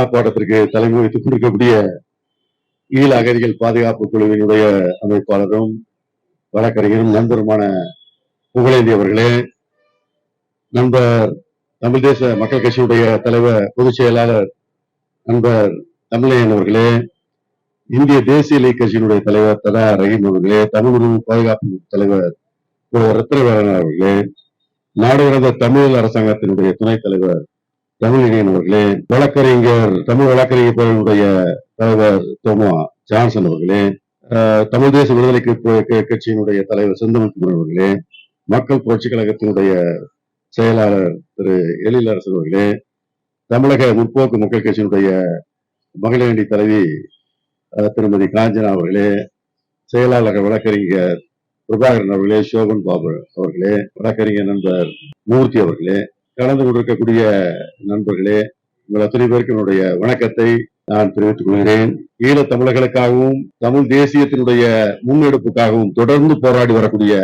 ஆர்ப்பாட்டத்திற்கு தலைமை வைத்துக் கொடுக்கக்கூடிய ஈழ அகதிகள் பாதுகாப்பு குழுவினுடைய அமைப்பாளரும் வழக்கறிஞரும் நண்பருமான புகழேந்தி அவர்களே. நண்பர் தமிழ் தேச மக்கள் கட்சியுடைய தலைவர் பொதுச் செயலாளர் நண்பர் தமிழையன் அவர்களே. இந்திய தேசிய லீக் கட்சியினுடைய தலைவர் தலா ரஹீம் அவர்களே. தமிழ் உரிமை பாதுகாப்பு தலைவர் ரத்னவேலன் அவர்களே. நாடு கடந்த தமிழ் அரசாங்கத்தினுடைய துணைத் தலைவர் தமிழினியன் அவர்களே வழக்கறிஞர் தமிழ் வழக்கறிஞர் பேரவையினுடைய தலைவர் தோமா ஜான்சன் அவர்களே தமிழ் தேச விடுதலை கட்சியினுடைய தலைவர் செந்தமிழ் அவர்களே மக்கள் புரட்சி கழகத்தினுடைய செயலாளர் திரு எழிலரசன் அவர்களே தமிழக முற்போக்கு மக்கள் கட்சியினுடைய மகளிரணி தலைவி அஹ், திருமதி காஞ்சனா அவர்களே செயலாளர் வழக்கறிஞர் பிரபாகரன் அவர்களே சோபன் பாபு அவர்களே வழக்கறிஞர் நண்பர் மூர்த்தி அவர்களே கலந்து கொண்டிருக்கக்கூடிய நண்பர்களே உங்கள் அத்தனை பேருக்கு என்னுடைய வணக்கத்தை நான் தெரிவித்துக் கொள்கிறேன். ஈழத் தமிழர்களுக்காகவும் தமிழ் தேசியத்தினுடைய முன்னெடுப்புக்காகவும் தொடர்ந்து போராடி வரக்கூடிய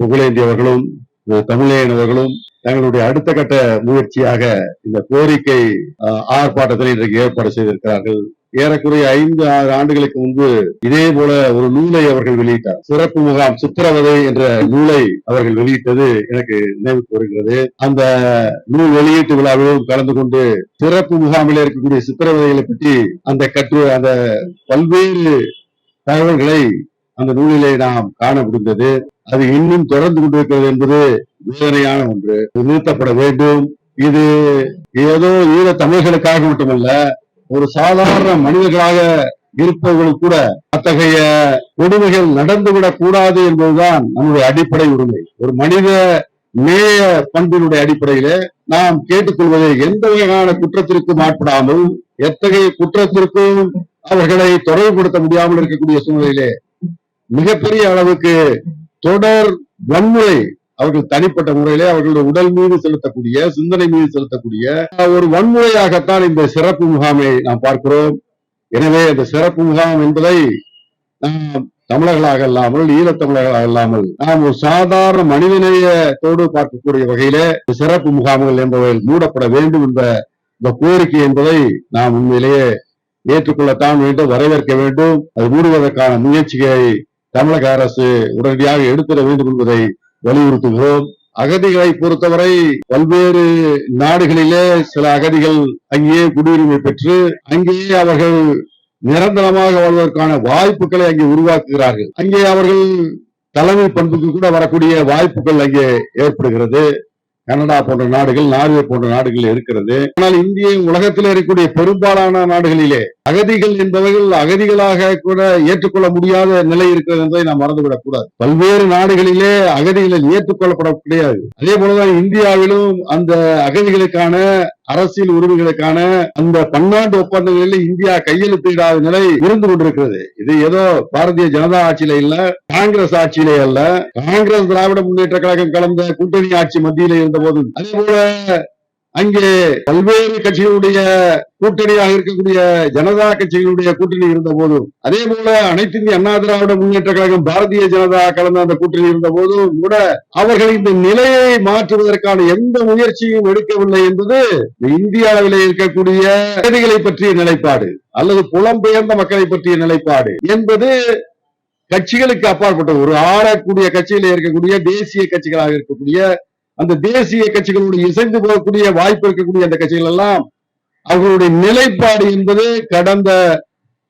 புகழேந்தியவர்களும் புகழேந்தி அவர்களும் அவர்களும் தங்களுடைய அடுத்த கட்ட முயற்சியாக இந்த கோரிக்கை அஹ், ஆர்ப்பாட்டத்தில் இன்றைக்கு ஏற்பாடு செய்திருக்கிறார்கள். ஏறக்குறைய ஐந்து ஆறு ஆண்டுகளுக்கு முன்பு இதே போல ஒரு நூலை அவர்கள் வெளியிட்டார். சிறப்பு முகாம் சித்திரவதை என்ற நூலை அவர்கள் வெளியிட்டது எனக்கு நினைவுக்கு வருகிறது அந்த நூல் வெளியீட்டு விழாவிலும் கலந்து கொண்டு சிறப்பு முகாமில் இருக்கக்கூடிய சித்திரவதைகளை பற்றி அந்த கற்று அந்த பல்வேறு தகவல்களை அந்த நூலிலே நாம் காண முடிந்தது. அது இன்னும் தொடர்ந்து கொண்டிருக்கிறது என்பது வேதனையான ஒன்று. நிறுத்தப்பட வேண்டும். இது ஏதோ ஈழ தமிழர்களுக்காக மட்டுமல்ல ஒரு சாதாரண மனிதர்களாக இருப்பவர்கள் கூட அத்தகைய கொடுமைகள் நடந்துவிடக் கூடாது என்பதுதான் நம்முடைய அடிப்படை உரிமை. ஒரு மனித நேய பண்பினுடைய அடிப்படையிலே நாம் கேட்டுக்கொள்வதை எந்த வகையான குற்றத்திற்கும் ஆட்படாமல் எத்தகைய குற்றத்திற்கும் அவர்களை தொடர்புபடுத்த முடியாமல் இருக்கக்கூடிய சூழ்நிலையிலே மிகப்பெரிய அளவுக்கு தொடர் வன்முறை அவர்கள் தனிப்பட்ட முறையிலே அவர்களுடைய உடல் மீது செலுத்தக்கூடிய சிந்தனை மீது செலுத்தக்கூடிய ஒரு வன்முறையாகத்தான் இந்த சிறப்பு முகாமை நாம் பார்க்கிறோம். எனவே இந்த சிறப்பு முகாம் என்பதை நாம் தமிழர்களாக இல்லாமல் ஈழத்தமிழர்களாக இல்லாமல் நாம் ஒரு சாதாரண மனிதநேயத்தோடு பார்க்கக்கூடிய வகையிலே இந்த சிறப்பு முகாம்கள் என்பவை மூடப்பட வேண்டும் என்ற இந்த கோரிக்கை என்பதை நாம் உண்மையிலேயே ஏற்றுக்கொள்ளத்தான் வேண்டும் வரவேற்க வேண்டும். அது மூடுவதற்கான முயற்சிகளை தமிழக அரசு உடனடியாக எடுத்துட வேண்டும் என்பதை வலியுறுத்துகிறோம். அகதிகளை பொறுத்தவரை பல்வேறு நாடுகளிலே சில அகதிகள் அங்கேயே குடியுரிமை பெற்று அங்கேயே அவர்கள் நிரந்தரமாக வாழ்வதற்கான வாய்ப்புகளை அங்கே உருவாக்குகிறார்கள். அங்கே அவர்கள் தலைமை பண்புக்கு கூட வரக்கூடிய வாய்ப்புகள் அங்கே ஏற்படுகிறது. கனடா போன்ற நாடுகள் நார்வே போன்ற நாடுகள் இருக்கிறது. ஆனால் இந்திய உலகத்தில் இருக்கக்கூடிய பெரும்பாலான நாடுகளிலே அகதிகள் என்பவர்கள் அகதிகளாக கூட ஏற்றுக்கொள்ள முடியாத நிலை இருக்கிறது என்பதை நாம் மறந்துவிடக் கூடாது. பல்வேறு நாடுகளிலே அகதிகள் ஏற்றுக்கொள்ளப்பட கிடையாது. அதே போலதான் இந்தியாவிலும் அந்த அகதிகளுக்கான அரசியல் உரிமைகளுக்கான அந்த பன்னாண்டு ஒப்பந்தங்களில் இந்தியா கையெழுத்திடாத நிலை இருந்து கொண்டிருக்கிறது. இது ஏதோ பாரதிய ஜனதா ஆட்சியில இல்ல காங்கிரஸ் ஆட்சியிலே அல்ல. காங்கிரஸ் திராவிட முன்னேற்ற கழகம் கலந்த கூட்டணி ஆட்சி மத்தியில இருந்த போது அதே போல அங்கே பல்வேறு கட்சிகளுடைய கூட்டணியாக இருக்கக்கூடிய ஜனதா கட்சிகளுடைய கூட்டணி இருந்த போது அதே போல அனைத்து இந்திய அண்ணா திராவிட முன்னேற்ற கழகம் பாரதிய ஜனதா கலந்த அந்த கூட்டணி இருந்த போதும் கூட அவர்கள் இந்த நிலையை மாற்றுவதற்கான எந்த முயற்சியும் எடுக்கவில்லை என்பது இந்தியாவிலே இருக்கக்கூடிய அகதிகளை பற்றிய நிலைப்பாடு அல்லது புலம்பெயர்ந்த மக்களை பற்றிய நிலைப்பாடு என்பது கட்சிகளுக்கு அப்பாற்பட்ட ஒரு ஆளக்கூடிய கட்சியில இருக்கக்கூடிய தேசிய கட்சிகளாக இருக்கக்கூடிய அந்த தேசிய கட்சிகளுடைய இசைந்து போகக்கூடிய வாய்ப்பு இருக்கக்கூடிய அந்த கட்சிகள் எல்லாம் அவர்களுடைய நிலைப்பாடு என்பது கடந்த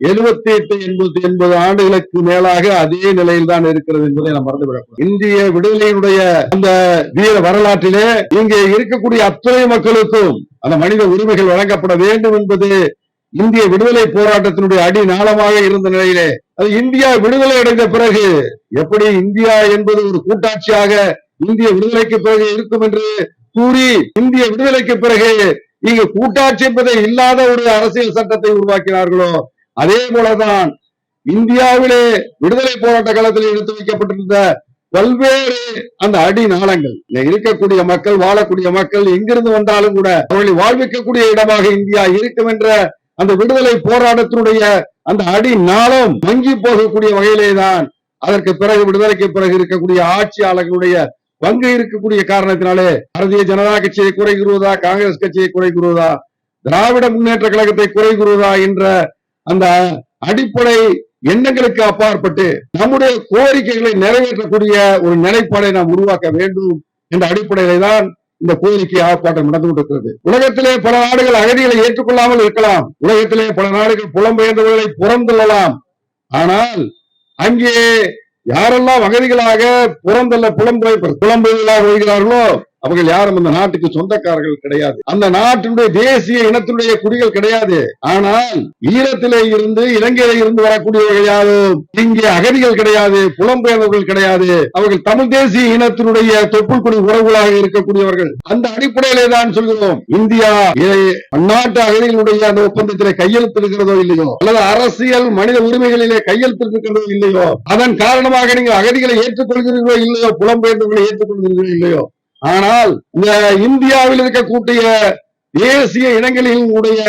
எழுபத்தி எட்டு எண்பத்தி எண்பது ஆண்டுகளுக்கு மேலாக அதே நிலையில் தான் இருக்கிறது என்பதை நாம் மறந்துவிடக்கூடாது இந்திய விடுதலையினுடைய அந்த வீர வரலாற்றிலே இங்கே இருக்கக்கூடிய அத்துணை மக்களுக்கும் அந்த மனித உரிமைகள் வழங்கப்பட வேண்டும் என்பது இந்திய விடுதலை போராட்டத்தினுடைய அடி நாளமாக இருந்த நிலையிலே. அது இந்தியா விடுதலை அடைந்த பிறகு எப்படி இந்தியா என்பது ஒரு கூட்டாட்சியாக இந்திய விடுதலைக்கு பிறகு இருக்கும் என்று கூறி இந்திய விடுதலைக்கு பிறகு இங்கு கூட்டாட்சி என்பதை இல்லாத ஒரு அரசியல் சட்டத்தை உருவாக்கினார்களோ? அதே போலதான் இந்தியாவிலே விடுதலை போராட்ட காலத்தில் எடுத்து வைக்கப்பட்டிருந்த பல்வேறு அந்த அடி நாளங்கள் இருக்கக்கூடிய மக்கள் வாழக்கூடிய மக்கள் எங்கிருந்து வந்தாலும் கூட அவர்களை வாழ்விக்கக்கூடிய இடமாக இந்தியா இருக்கும் என்ற அந்த விடுதலை போராட்டத்தினுடைய அந்த அடி நாளம் மங்கி போகக்கூடிய வகையிலே தான் அதற்கு பிறகு விடுதலைக்கு பிறகு இருக்கக்கூடிய ஆட்சியாளர்களுடைய பங்கு இருக்கக்கூடிய காரணத்தினாலே பாரதிய ஜனதா கட்சியை குறை கூறுவதா காங்கிரஸ் கட்சியை குறை கூறுவதா திராவிட முன்னேற்ற கழகத்தை குறை கூறுவதா என்ற அந்த அடிப்படை எண்ணங்களுக்கு அப்பாற்பட்டு நம்முடைய கோரிக்கைகளை நிறைவேற்றக்கூடிய ஒரு நிலைப்பாடை நாம் உருவாக்க வேண்டும் என்ற அடிப்படையிலே தான் இந்த கோரிக்கை ஆர்ப்பாட்டம் நடந்து கொண்டிருக்கிறது. உலகத்திலே பல நாடுகள் அகதிகளை ஏற்றுக்கொள்ளாமல் இருக்கலாம். உலகத்திலே பல நாடுகள் புலம்பெயர்ந்தவர்களை புறந்தள்ளலாம். ஆனால் அங்கே யாரெல்லாம் வகதிகளாக புறந்தல்ல புலம்பெயர் புலம்பெயர்களாக வருகிறார்களோ அவர்கள் யாரும் அந்த நாட்டுக்கு சொந்தக்காரர்கள் கிடையாது. அந்த நாட்டினுடைய தேசிய இனத்தினுடைய குடிகள் கிடையாது. ஆனால் ஈழத்திலே இருந்து இலங்கையில இருந்து வரக்கூடியவர்கள் யாரும் இங்கே அகதிகள் கிடையாது புலம்பெயர்ந்தவர்கள் கிடையாது. அவர்கள் தமிழ் தேசிய இனத்தினுடைய தொப்புள் குடி உறவுகளாக இருக்கக்கூடியவர்கள். அந்த அடிப்படையிலே தான் சொல்கிறோம். இந்தியா அந்நாட்டு அகதிகளுடைய அந்த ஒப்பந்தத்திலே கையெழுத்திருக்கிறதோ இல்லையோ அல்லது அரசியல் மனித உரிமைகளிலே கையெழுத்திருக்கிறதோ இல்லையோ அதன் காரணமாக நீங்கள் அகதிகளை ஏற்றுக்கொள்கிறீர்களோ இல்லையோ புலம்பெயர்ந்தவர்களை ஏற்றுக்கொள்கிறீர்களோ இல்லையோ ஆனால் இந்த இந்தியாவில் இருக்கக்கூடிய தேசிய இனங்களில் உடைய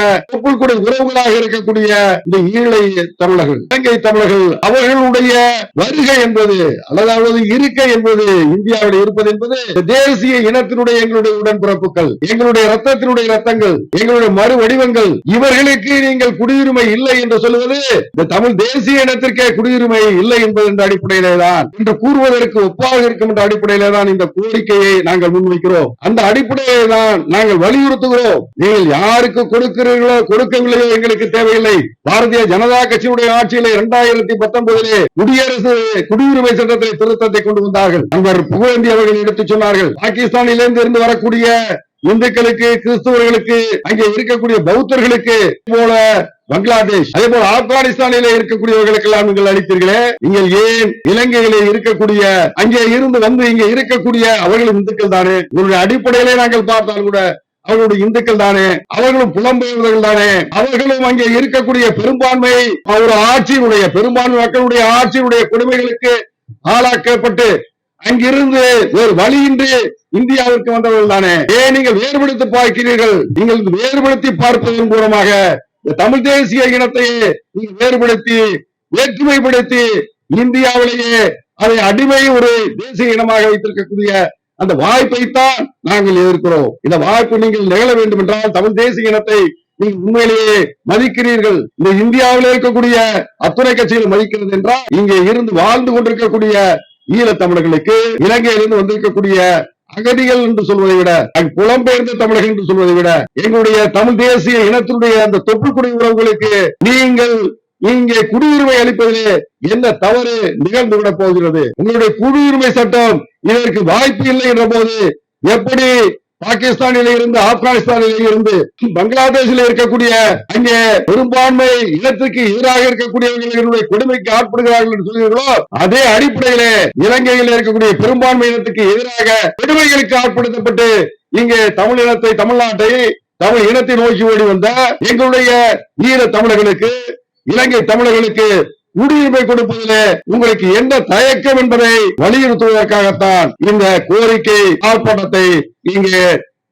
கூட உறவுகளாக இருக்கக்கூடிய இந்த ஈழை தமிழர்கள் இலங்கை தமிழர்கள் அவர்களுடைய வருகை என்பது அல்லதாவது இருக்கை என்பது இந்தியாவில் இருப்பது என்பது தேசிய இனத்தினுடைய எங்களுடைய உடன்பிறப்புகள் எங்களுடைய ரத்தத்தினுடைய ரத்தங்கள் எங்களுடைய மறு வடிவங்கள். இவர்களுக்கு நீங்கள் குடியுரிமை இல்லை என்று சொல்லுவது இந்த தமிழ் தேசிய இனத்திற்கே குடியுரிமை இல்லை என்பது என்ற அடிப்படையிலே தான் என்று கூறுவதற்கு ஒப்பாக இருக்கும் என்ற அடிப்படையிலே தான் இந்த கோரிக்கையை நாங்கள் முன்வைக்கிறோம். அந்த அடிப்படையை தான் நாங்கள் வலியுறுத்துகிறோம். நீங்கள் யாருக்கு கொடுக்கிறீர்களோ கொடுக்கவில்லையோ எங்களுக்கு தேவையில்லை. பாரதிய ஜனதா கட்சியுடைய ஆட்சியில இரண்டாயிரத்தி பத்தொன்பதிலே குடியரசு குடியுரிமை சட்டத்தை திருத்தத்தை கொண்டு வந்தார்கள். நண்பர் புகழந்தி அவர்கள் எடுத்துச் சொன்னார்கள் பாகிஸ்தானிலிருந்து இருந்து வரக்கூடிய இந்துக்களுக்கு கிறிஸ்துவர்களுக்கு அங்கே இருக்கக்கூடிய பௌத்தர்களுக்கு போல பங்களாதேஷ் அதே போல ஆப்கானிஸ்தானிலே இருக்கக்கூடியவர்களுக்கு எல்லாம் நீங்கள் அளித்தீர்களே நீங்கள் ஏன் இலங்கையிலே இருக்கக்கூடிய அங்கே இருந்து வந்து இங்கே இருக்கக்கூடிய அவர்கள் இந்துக்கள் தானே? உங்களுடைய அடிப்படையிலே நாங்கள் பார்த்தால் கூட அவர்களுடைய இந்துக்கள் தானே அவர்களும் புலம்பெயர்ந்தவர்கள் தானே அவர்களும் அங்கே இருக்கக்கூடிய பெரும்பான்மை ஒரு ஆட்சியினுடைய பெரும்பான்மை மக்களுடைய ஆட்சியினுடைய கொடுமைகளுக்கு ஆளாக்கப்பட்டு அங்கிருந்து ஒரு வழியின்றி இந்தியாவிற்கு வந்தவர்கள் தானே. ஏன் நீங்கள் வேறுபடுத்தி பார்க்கிறீர்கள்? நீங்கள் வேறுபடுத்தி பார்ப்பதன் மூலமாக இந்த தமிழ் தேசிய இனத்தையே நீங்கள் வேறுபடுத்தி வேற்றுமைப்படுத்தி இந்தியாவிலேயே அதை அடிமை ஒரு தேசிய இனமாக வைத்திருக்கக்கூடிய அந்த வாய்ப்பைத்தான் நாங்கள் எதிர்க்கிறோம். இந்த வாய்ப்பு நீங்கள் நிகழ வேண்டும் என்றால் தமிழ் தேசிய இனத்தை நீங்கள் உண்மையிலேயே மதிக்கிறீர்கள். இந்த இந்தியாவில் இருக்கக்கூடிய அத்துணை கட்சிகள் மதிக்கிறது என்றால் இங்கே இருந்து வாழ்ந்து கொண்டிருக்கக்கூடிய ஈழத்தமிழர்களுக்கு இலங்கையிலிருந்து வந்திருக்கக்கூடிய அகதிகள் என்று சொல்வதை விட புலம்பெயர்ந்த தமிழர்கள் என்று சொல்வதை விட எங்களுடைய தமிழ் தேசிய இனத்தினுடைய அந்த தொற்றுக்குடி உறவுகளுக்கு நீங்கள் இங்கே குடியுரிமை அளிப்பதிலே என்ன தவறு நிகழ்ந்து விட போகிறது? உங்களுடைய குடியுரிமை சட்டம் இதற்கு வாய்ப்பு இல்லை என்ற போது எப்படி பாகிஸ்தானில இருந்து ஆப்கானிஸ்தானில இருந்து பங்களாதேஷில் இருக்கக்கூடிய அங்கே பெரும்பான்மை இனத்துக்கு எதிராக இருக்கக்கூடியவர்களுடைய கொடுமைக்கு ஆட்படுகிறார்கள் என்று சொல்கிறீர்களோ அதே அடிப்படையிலே இலங்கையில் இருக்கக்கூடிய பெரும்பான்மை இனத்துக்கு எதிராக கொடுமைகளுக்கு ஆட்படுத்தப்பட்டு இங்கே தமிழ் இனத்தை தமிழ்நாட்டை தமிழ் இனத்தை நோக்கி ஓடி வந்த எங்களுடைய ஈர தமிழர்களுக்கு இலங்கை தமிழர்களுக்கு குடியுரிமை கொடுப்பதிலே உங்களுக்கு என்ன தயக்கம் என்பதை வலியுறுத்துவதற்காகத்தான் இந்த கோரிக்கை ஆர்ப்பாட்டத்தை இங்கே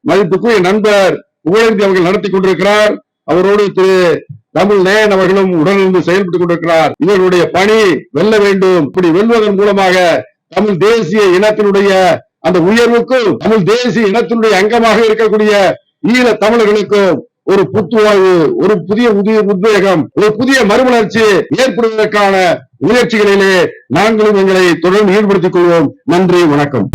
மதிப்புக்குரிய நண்பர் புகழேந்தி அவர்கள் நடத்தி கொண்டிருக்கிறார். அவரோடு திரு தமிழ் நேயன் அவர்களும் உடனிருந்து செயல்பட்டுக் கொண்டிருக்கிறார். இவர்களுடைய பணி வெல்ல வேண்டும். இப்படி வெல்வதன் மூலமாக தமிழ் தேசிய இனத்தினுடைய அந்த உயர்வுக்கும் தமிழ் தேசிய இனத்தினுடைய அங்கமாக இருக்கக்கூடிய ஈழ தமிழர்களுக்கும் ஒரு புத்துவாழ்வு ஒரு புதிய புதிய உத்வேகம் ஒரு புதிய மறுமலர்ச்சி ஏற்படுவதற்கான முயற்சிகளிலே நாங்களும் எங்களை தொடர்ந்து ஈடுபடுத்திக் கொள்வோம். நன்றி வணக்கம்.